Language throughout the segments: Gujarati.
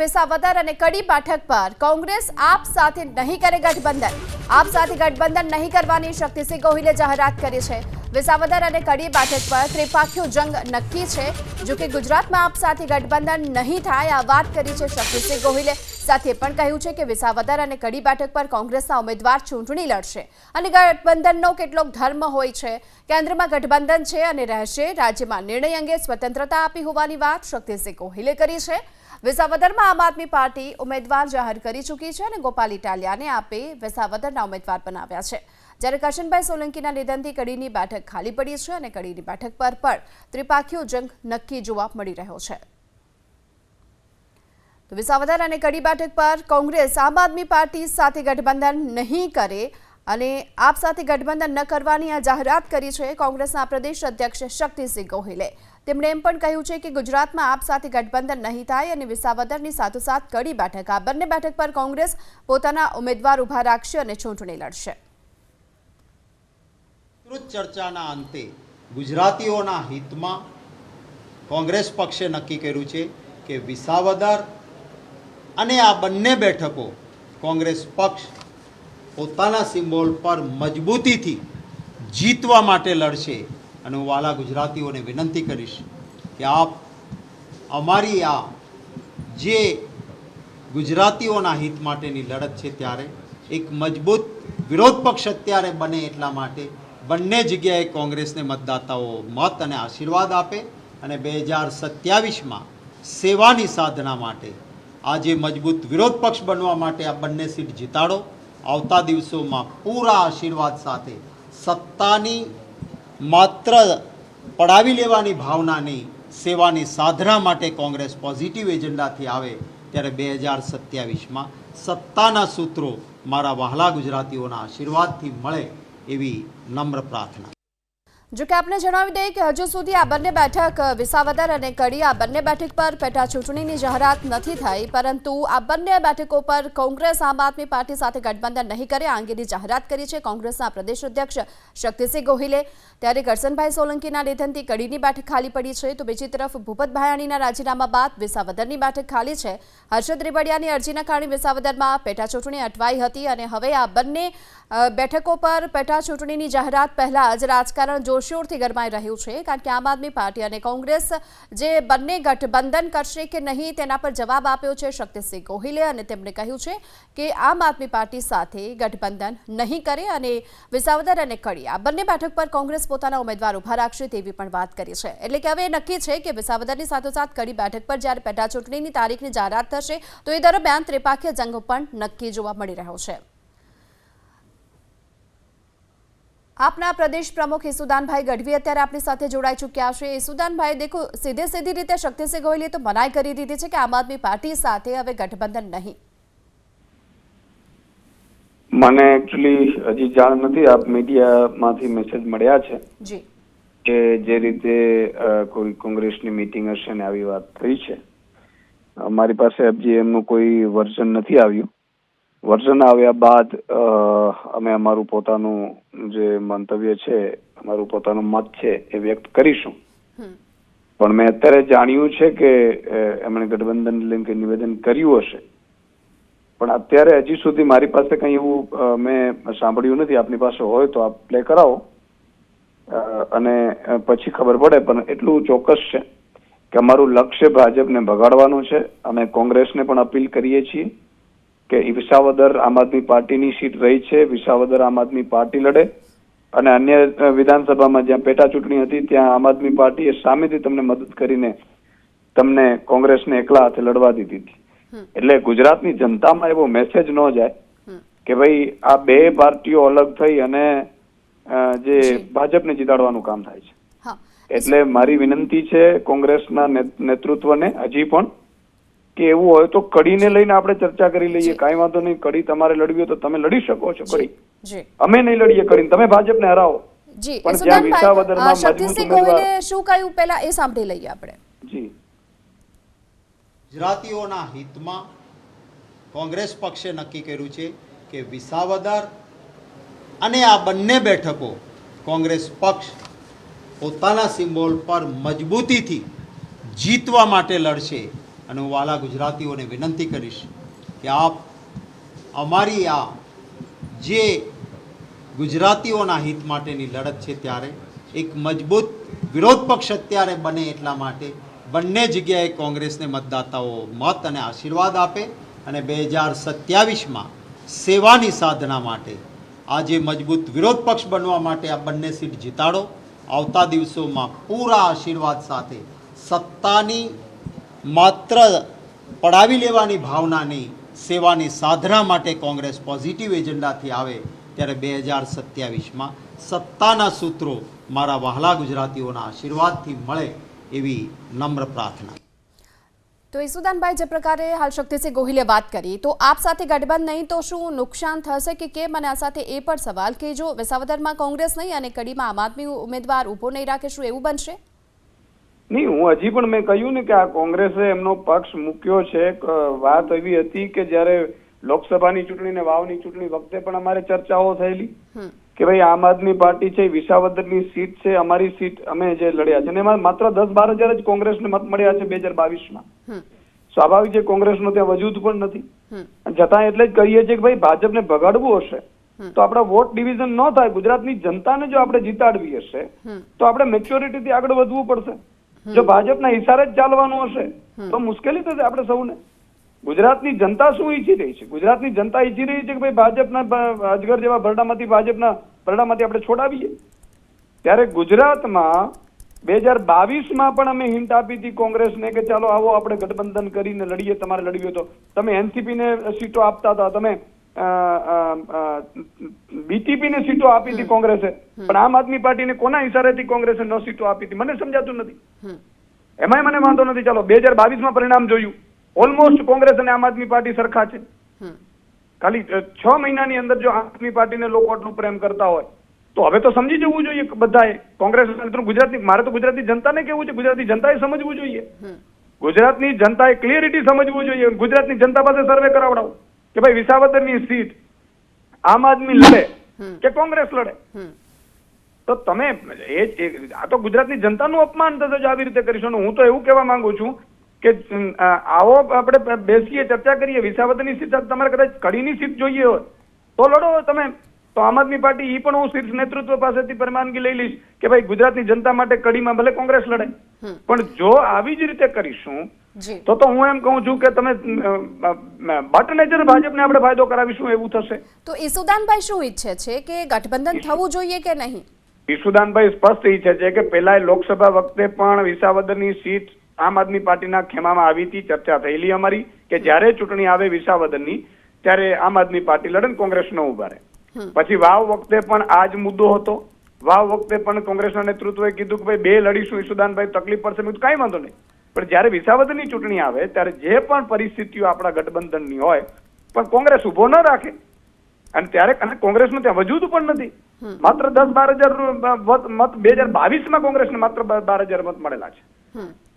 વિસાવદર અને કડી બેઠક પર કોંગ્રેસ આપ સાથે નહીં કરે ગઠબંધન. આપ સાથે ગઠબંધન નહીં કરવાની શક્તિસિંહ ગોહિલે જાહેરાત કરી છે. વિસાવદર અને કડી બેઠક પર ત્રિપાખીયો જંગ નક્કી છે. જો કે ગુજરાતમાં આપ સાથે ગઠબંધન નહીં થાય, આ વાત કરી છે શક્તિસિંહ ગોહિલે. સાથે પણ કહ્યું છે કે વિસાવદર અને કડી બેઠક પર કોંગ્રેસના ઉમેદવાર ચૂંટણી લડશે. અને ગઠબંધનનો કેટલોક ધર્મ હોય છે. કેન્દ્રમાં ગઠબંધન છે અને રહેશે. રાજ્યમાં નિર્ણય અંગે સ્વતંત્રતા આપી હોવાની વાત શક્તિસિંહ ગોહિલે કરી છે. વિસાવદરમાં આમ આદમી પાર્ટી ઉમેદવાર જાહેર કરી ચૂકી છે અને ગોપાલ ઇટાલિયાને આપે વિસાવદરના ઉમેદવાર બનાવ્યા છે. જ્યારે કરશનભાઈ સોલંકીના નિધનથી કડીની બેઠક ખાલી પડી છે અને કડીની બેઠક પર પણ ત્રિપાખીઓ જંગ નક્કી જોવા મળી રહ્યો છે. તો વિસાવદર અને કડી બેઠક પર કોંગ્રેસ આમ આદમી પાર્ટી સાથે ગઠબંધન નહીં કરે અને આપ સાથે ગઠબંધન ન કરવાની આ જાહેરાત કરી છે કોંગ્રેસના પ્રદેશ અધ્યક્ષ શક્તિસિંહ ગોહિલે. તેમણે એમ પણ કહ્યું છે કે ગુજરાતમાં આપ સાથે ગઠબંધન નહીં થાય અને વિસાવદરની સાથોસાથ કડી બેઠક. આ બંને બેઠક પર કોંગ્રેસ પોતાના ઉમેદવાર ઊભા રાખશે અને ચૂંટણી લડશે. ચર્ચાના અંતે ગુજરાતીઓના હિતમાં કોંગ્રેસ પક્ષે નક્કી કર્યું છે કે વિસાવદર અને આ બંને બેઠકો કોંગ્રેસ પક્ષ પોતાના સિમ્બોલ પર મજબૂતીથી જીતવા માટે લડશે. અને હું વાલા ગુજરાતીઓને વિનંતી કરીશ કે આપ અમારી આ જે ગુજરાતીઓના હિત માટેની લડત છે ત્યારે એક મજબૂત વિરોધ પક્ષ અત્યારે બને એટલા માટે બંને જગ્યાએ કોંગ્રેસને મતદાતાઓ મત અને આશીર્વાદ આપે અને બે હજાર સત્યાવીસમાં સેવાની સાધના માટે આજે મજબૂત વિરોધ પક્ષ બનવા માટે આ બંને સીટ જીતાડો. આવતા દિવસોમાં પૂરા આશીર્વાદ સાથે સત્તાની માત્ર પડાવી લેવાની ભાવના નહીં, સેવાની સાધના માટે કોંગ્રેસ પોઝિટિવ એજન્ડાથી આવે ત્યારે બે હજાર સત્યાવીસમાં સત્તાના સૂત્રો મારા વહાલા ગુજરાતીઓના આશીર્વાદથી મળે એવી નમ્ર પ્રાર્થના. જો કે આપને જણાવી દઈએ કે હજુ સુધી આ બંને બેઠક વિસાવદર અને કડી, આ બંને બેઠક પર પેટા ચૂંટણીની જાહેરાત નથી થઈ, પરંતુ આ બંને બેઠકો પર કોંગ્રેસ, આમ આદમી પાર્ટી સાથે ગઠબંધન નહીં કરે, આ અંગેની જાહેરાત કરી છે કોંગ્રેસના પ્રદેશ અધ્યક્ષ શક્તિસિંહ ગોહિલે. ત્યારે કરસનભાઈ સોલંકીના નિધનથી કડીની બેઠક ખાલી પડી છે, તો બીજી તરફ ભૂપત ભાયાણીના રાજીનામા બાદ વિસાવદરની બેઠક ખાલી છે. હર્ષદ રેબડિયાની અરજીના કારણે વિસાવદરમાં પેટા ચૂંટણી અટવાઈ હતી અને હવે આ બંને બેઠકો પર પેટા ચૂંટણીની જાહેરાત પહેલા જ રાજકારણ જોરશોરથી ગરમાઈ રહ્યું છે કારણ કે આમ આદમી પાર્ટી અને કોંગ્રેસ જે બંને ગઠબંધન કરશે કે નહીં તેના પર જવાબ આપ્યો છે શક્તિસિંહ ગોહિલે અને તેમણે કહ્યું છે કે આમ આદમી પાર્ટી સાથે ગઠબંધન નહીં કરે અને વિસાવદર અને કડી બંને બેઠક પર કોંગ્રેસ પોતાના ઉમેદવાર ઊભા રાખશે તેવી પણ વાત કરી છે. એટલે કે હવે નક્કી છે કે વિસાવદરની સાથોસાથ કડી બેઠક પર જ્યારે પેટા ચૂંટણીની તારીખની જાહેરાત થશે તો એ દરમિયાન ત્રિપાખીય જંગ પણ નક્કી જોવા મળી રહ્યો છે. આપના પ્રદેશ પ્રમુખ ઈસુદાનભાઈ ગઢવી અત્યારે આપણી સાથે જોડાઈ ચૂક્યા છે. ઈસુદાનભાઈ દેખો સીધે સીધી રીતે શક્તિસિંહ ગોહિલે તો મનાઈ કરી દીધી છે કે આમ આદમી પાર્ટી સાથે હવે ગઠબંધન નહીં. મને એકચ્યુઅલી હજી જાણ નથી. આપ મીડિયામાંથી મેસેજ મળ્યા છે જી. કે જે રીતે કોઈ કોંગ્રેસની મીટિંગ હશે ને આવી વાત થઈ છે. અમારી પાસે હજી એમનું કોઈ વર્ઝન નથી આવ્યું. વર્ઝન આવ્યા બાદ અમે અમારું પોતાનું જે મંતવ્ય છે અમારું પોતાનું મત છે એ વ્યક્ત કરીશું. પણ મેં અત્યારે જાણ્યું છે કે એમણે ગઠબંધન લઈને નિવેદન કર્યું હશે. પણ અત્યારે હજી સુધી મારી પાસે કંઈ એવું મેં સાંભળ્યું નથી. આપની પાસે હોય તો આપ પ્લે કરાવો. અને પછી ખબર પડે પણ એટલું ચોક્કસ છે કે અમારું લક્ષ્ય ભાજપને ભગાડવાનું છે. અમે કોંગ્રેસને પણ અપીલ કરીએ છીએ. કે વિસાવદર આમ આદમી પાર્ટીની સીટ રહી છે વિસાવદર આમ આદમી પાર્ટી લડે. અને અન્ય વિધાનસભામાં જ્યાં પેટા ચૂંટણી હતી ત્યાં આમ આદમી પાર્ટીએ સામેથી તમને મદદ કરીને તમને કોંગ્રેસને એકલા હાથે લડવા દીધી હતી. એટલે ગુજરાતની જનતામાં એવો મેસેજ ન જાય કે ભાઈ આ બે પાર્ટીઓ અલગ થઈ અને જે. ભાજપને જીતાડવાનું કામ થાય છે. એટલે મારી વિનંતી છે કોંગ્રેસના ને- નેતૃત્વને હજી પણ કે એવું હોય તો કડીને લઈને આપણે ચર્ચા કરી લઈએ. કાંઈ વાંધો નહીં કડી તમારે લડવી હોય તો તમે લડી શકો છો કડી. અમે નહીં લડીએ કડીને તમે ભાજપને હરાવો. જી. પણ જ્યાં વિસાવદરમાં મજબૂત ઉમેદવાર- શું કહ્યું? પહેલા એ સાંભળી લઈએ આપણે. જી. ગુજરાતીઓના હિતમાં કોંગ્રેસ પક્ષે નક્કી કર્યું છે કે વિસાવદર અને આ બંને બેઠકો કોંગ્રેસ પક્ષ પોતાના સિમ્બોલ પર મજબૂતીથી જીતવા માટે લડશે. અને હું વાલા ગુજરાતીઓને વિનંતી કરીશ કે આપ અમારી આ જે ગુજરાતીઓના હિત માટેની લડત છે ત્યારે એક મજબૂત વિરોધ પક્ષ અત્યારે બને એટલા માટે બંને જગ્યાએ કોંગ્રેસને મતદાતાઓ મત અને આશીર્વાદ આપે અને બે હજાર સત્યાવીસમાં સેવાની સાધના માટે આજે મજબૂત વિરોધ પક્ષ બનવા માટે આ બંને સીટ જીતાડો. આવતા દિવસોમાં પૂરા આશીર્વાદ સાથે સત્તાની માત્ર પડાવી લેવાની ભાવનાની સેવાની સાધના માટે કોંગ્રેસ પોઝિટિવ એજન્ડાથી આવે ત્યારે બે હજાર સત્યાવીસમાં સત્તાના સૂત્રો મારા વહાલા ગુજરાતીઓના આશીર્વાદથી મળે એવી નમ્ર પ્રાર્થના. તો ઈસુદાનભાઈ, જે પ્રકારે હાલ શક્તિસિંહ ગોહિલે વાત કરી, તો આપ સાથે ગઠબંધ નહીં તો શું નુકસાન થશે કે કેમ? અને આ સાથે એ પણ સવાલ કે જો વિસાવદરમાં કોંગ્રેસ નહીં અને કડીમાં આમ આદમી ઉમેદવાર ઊભો નહીં રાખે, શું એવું બનશે? નહીં હું હજી પણ મેં કહ્યું ને કે આ કોંગ્રેસે એમનો પક્ષ મૂક્યો છે. વાત એવી હતી કે જ્યારે લોકસભાની ચૂંટણી ને વાવની ચૂંટણી વખતે પણ અમારે ચર્ચાઓ થયેલી કે ભાઈ આમ આદમી પાર્ટી છે વિસાવદરની સીટ છે અમારી સીટ અમે જે લડ્યા છે. અને એમાં માત્ર દસ બાર હજાર જ કોંગ્રેસને મત મળ્યા છે બે હજાર બાવીસમાં. સ્વાભાવિક છે કોંગ્રેસનો ત્યાં વજૂદ પણ નથી. જતા એટલે જ કહીએ છીએ કે ભાઈ ભાજપને ભગાડવું હશે તો આપણા વોટ ડિવિઝન ન થાય. ગુજરાતની જનતાને જો આપણે જીતાડવી હશે. તો આપણે મેચ્યોરિટીથી આગળ વધવું પડશે. જો ભાજપના ઇશારે જ ચાલવાનું હશે તો મુશ્કેલી થશે આપણે સૌને. ગુજરાતની જનતા શું ઈચ્છી રહી છે? ગુજરાતની જનતા ઈચ્છી રહી છે કે ભાઈ ભાજપના અજગર જેવા ભરડામાંથી ભાજપના ભરડામાંથી આપણે છોડાવીએ. ત્યારે ગુજરાતમાં બે હજાર બાવીસમાં પણ અમે હિન્ટ આપી હતી કોંગ્રેસને કે ચાલો આવો આપણે ગઠબંધન કરીને લડીએ તમારે લડવી તો. તમે એનસીપી ને સીટો આપતા હતા તમે બીટીપી ને સીટો આપી હતી કોંગ્રેસે. પણ આમ આદમી પાર્ટીને કોના ઇશારેથી કોંગ્રેસે ન સીટો આપી હતી? મને સમજાતું નથી. એમાંય મને વાંધો નથી. ચાલો બે હજાર બાવીસમાં પરિણામ જોયું. ઓલમોસ્ટ કોંગ્રેસ અને આમ આદમી પાર્ટી સરખા છે. ખાલી છ મહિનાની અંદર જો આમ આદમી પાર્ટીને લોકો આટલું પ્રેમ કરતા હોય તો હવે તો સમજી જવું જોઈએ બધાએ. કોંગ્રેસ ગુજરાતની મારે તો ગુજરાતની જનતાને કેવું છે ગુજરાતની જનતાએ સમજવું જોઈએ. ગુજરાતની જનતાએ ક્લિયરિટી સમજવું જોઈએ. ગુજરાતની જનતા પાસે સર્વે કરાવડાવો. કે ભાઈ વિસાવદરની સીટ આમ આદમી લડે કે કોંગ્રેસ લડે? તો તમે એ આ તો ગુજરાતની જનતાનું અપમાન થશે જો આવી રીતે કરીશું હું તો એવું કહેવા માંગુ છું કે આવો આપણે બેસીએ ચર્ચા કરીએ વિસાવદરની સીટ તમારે કદાચ કડીની સીટ જોઈએ હોય તો લડો તમે. તો આમ આદમી પાર્ટી એ પણ હું શીર્ષ નેતૃત્વ પાસેથી પરવાનગી લઈ લઈશ કે ભાઈ ગુજરાતની જનતા માટે કડીમાં ભલે કોંગ્રેસ લડે. પણ જો આવી જ રીતે કરીશું તો તો હું એમ કહું છું કે તમે બટ નેચર ભાજપને આપણે ફાયદો કરાવીશું એવું થશે. તો ઈસુદાનભાઈ શું ઈચ્છે છે કે ગઠબંધન થવું જોઈએ કે નહીં? ઈસુદાનભાઈ સ્પષ્ટ ઈચ્છે છે કે પેલા લોકસભા વખતે પણ વિસાવદરની સીટ આમ આદમી પાર્ટીના ખેમામાં આવી હતી ચર્ચા થયેલી અમારી કે જ્યારે ચૂંટણી આવે વિસાવદરની ત્યારે આમ આદમી પાર્ટી લડે ને કોંગ્રેસ ન ઊભા રહે. પછી વાવ વખતે પણ આ જ મુદ્દો હતો. વાવ વખતે પણ કોંગ્રેસના નેતૃત્વએ કીધું કે ભાઈ બે લડીશું ઈસુદાનભાઈ તકલીફ પડશે. મેં કાંઈ વાંધો નહીં. પણ જ્યારે વિસાવદરની ચૂંટણી આવે ત્યારે જે પણ પરિસ્થિતિઓ આપણા ગઠબંધનની હોય પણ કોંગ્રેસ ઊભો ન રાખે. અને ત્યારે અને કોંગ્રેસનું ત્યાં વજૂદ પણ નથી. માત્ર દસ બાર હજાર મત બે હજાર બાવીસમાં કોંગ્રેસને માત્ર બાર હજાર મત મળેલા છે.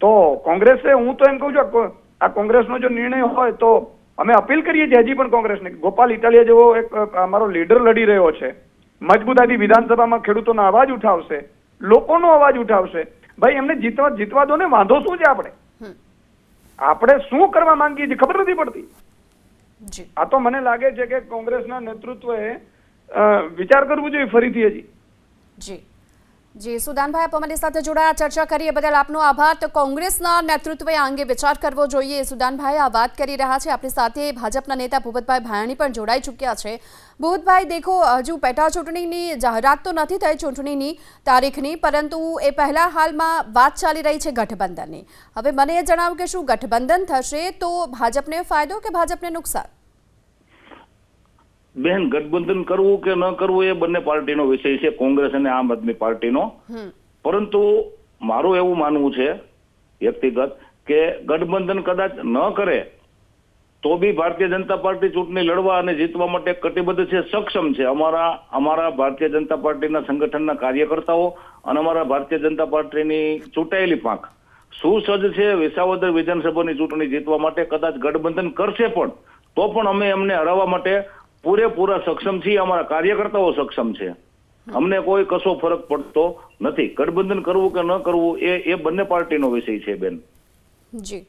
તો કોંગ્રેસે હું તો એમ કહું છું આ કોંગ્રેસનો જો નિર્ણય હોય તો અમે અપીલ કરીએ છીએ હજી પણ કોંગ્રેસને ગોપાલ ઇટાલિયા જેવો એક અમારો લીડર લડી રહ્યો છે. મજબૂતાથી વિધાનસભામાં ખેડૂતોનો અવાજ ઉઠાવશે લોકોનો અવાજ ઉઠાવશે. ભાઈ એમને જીતવા જીતવા દો ને વાંધો શું છે આપણે? આપણે શું કરવા માંગીએ છીએ ખબર નથી પડતી. આ તો મને લાગે છે કે કોંગ્રેસના નેતૃત્વએ વિચાર કરવું જોઈએ ફરીથી હજી. જી. જી, સુદાનભાઈ, આપ અમારી સાથે જોડાયા. ચર્ચા કરીએ બદલ આપનો આભાર. તો કોંગ્રેસના નેતૃત્વએ આ અંગે વિચાર કરવો જોઈએ. સુદાનભાઈ, આ વાત કરી રહ્યા છે. આપણી સાથે ભાજપના નેતા ભૂપતભાઈ ભાયાણી પણ જોડાઈ ચૂક્યા છે. ભૂપતભાઈ, દેખો, હજુ પેટા ચૂંટણીની જાહેરાત તો નથી થઈ ચૂંટણીની તારીખની, પરંતુ એ પહેલા હાલમાં વાત ચાલી રહી છે ગઠબંધનની. હવે મને એ જણાવ્યું કે શું ગઠબંધન થશે તો ભાજપને ફાયદો કે ભાજપને નુકસાન? બેન ગઠબંધન કરવું કે ન કરવું એ બંને પાર્ટીનો વિષય છે કોંગ્રેસ અને આમ આદમી પાર્ટીનો. પરંતુ મારું એવું માનવું છે વ્યક્તિગત કે ગઠબંધન કદાચ ન કરે તો બી ભારતીય જનતા પાર્ટી ચૂંટણી લડવા અને જીતવા માટે કટિબદ્ધ છે સક્ષમ છે. અમારા અમારા ભારતીય જનતા પાર્ટીના સંગઠનના કાર્યકર્તાઓ અને અમારા ભારતીય જનતા પાર્ટીની ચૂંટાયેલી પાંખ. સુસજ્જ છે વિસાવદર વિધાનસભાની ચૂંટણી જીતવા માટે? કદાચ ગઠબંધન કરશે પણ તો પણ અમે એમને હરાવવા માટે પૂરેપૂરા સક્ષમ છીએ અમારા કાર્યકર્તાઓ સક્ષમ છે. અમને કોઈ કશો ફરક પડતો નથી. ગઠબંધન કરવું કે ન કરવું એ એ બંને પાર્ટીનો વિષય છે, બેન. જી.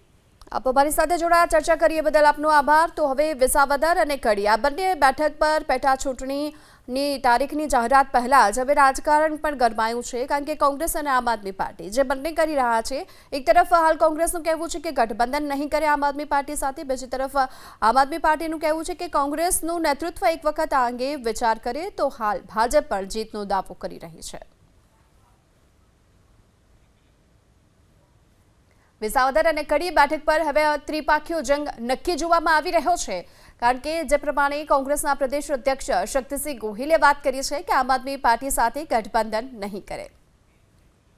આપ અમારી સાથે જોડાયા, ચર્ચા કરીએ બદલ આપનો આભાર. તો હવે વિસાવદર અને કડી આ બંને બેઠક પર પેટા ચૂંટણીની તારીખની જાહેરાત પહેલા જ હવે રાજકારણ પણ ગરમાયું છે, કારણ કે કોંગ્રેસ અને આમ આદમી પાર્ટી જે બંને કરી રહ્યા છે, એક તરફ હાલ કોંગ્રેસનું કહેવું છે કે ગઠબંધન નહીં કરે આમ આદમી પાર્ટી સાથે, બીજી તરફ આમ આદમી પાર્ટીનું કહેવું છે કે કોંગ્રેસનું નેતૃત્વ એક વખત આ અંગે વિચાર કરે તો હાલ ભાજપ પણ જીતનો દાવો કરી રહી છે. વિસાવદર અને કડી બેઠક પર હવે ત્રિપાખીઓ જંગ નક્કી જોવામાં આવી રહ્યો છે. કારણ કે જે પ્રમાણે કોંગ્રેસના પ્રદેશ અધ્યક્ષ શક્તિસિંહ ગોહિલે વાત કરી છે કે આમ આદમી પાર્ટી સાથે ગઠબંધન નહીં કરે.